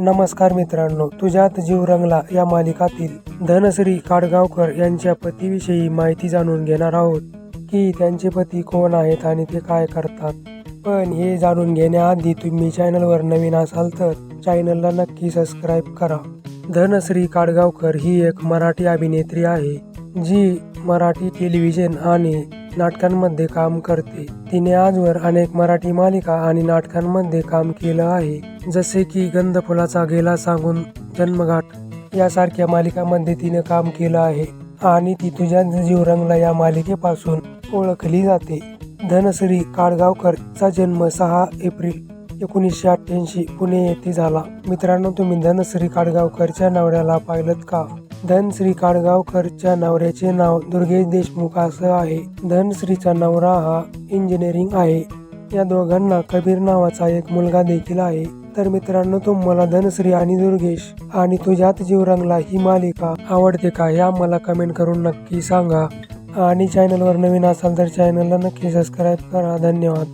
नमस्कार मित्रांनो तुझ्यात जीव रंगला या मालिकातील धनश्री काडगावकर यांच्या पतीविषयी माहिती जाणून घेणार आहोत की त्यांचे पती कोण आहेत आणि ते काय करतात. पण हे जाणून घेण्याआधी तुम्ही चॅनलवर नवीन असाल तर चॅनलला नक्की सबस्क्राईब करा. धनश्री काडगावकर ही एक मराठी अभिनेत्री आहे जी मराठी टेलिव्हिजन आणि नाटकांमध्ये काम करते. तिने आजवर अनेक मराठी मालिका आणि नाटकांमध्ये काम केलं आहे. जसे की गंधफुलाचा गेला सांगून जन्मघाट. यासारख्या मालिकांमध्ये तिने काम केलं आहे. आणि ती तुझ्या जीव रंगला या मालिकेपासून ओळखली जाते. धनश्री काडगावकरचा जन्म सहा एप्रिल एकोणीसशे अठ्ठ्याऐंशी पुणे येथे झाला. मित्रांनो तुम्ही धनश्री काडगावकरच्या नवऱ्याला पाहिलं का? धनश्री काडगावकरच्या नवऱ्याचे नाव दुर्गेश देशमुख असं आहे. धनश्रीचा नवरा हा इंजिनिअरिंग आहे. या दोघांना कबीर नावाचा एक मुलगा देखील आहे. तर मित्रांनो तुम्हाला धनश्री आणि दुर्गेश आणि तुझ्यात जीव रंगला ही मालिका आवडते का या मला कमेंट करून नक्की सांगा. आणि चॅनलवर नवीन असाल तर चॅनलला नक्की सबस्क्राईब करा. धन्यवाद.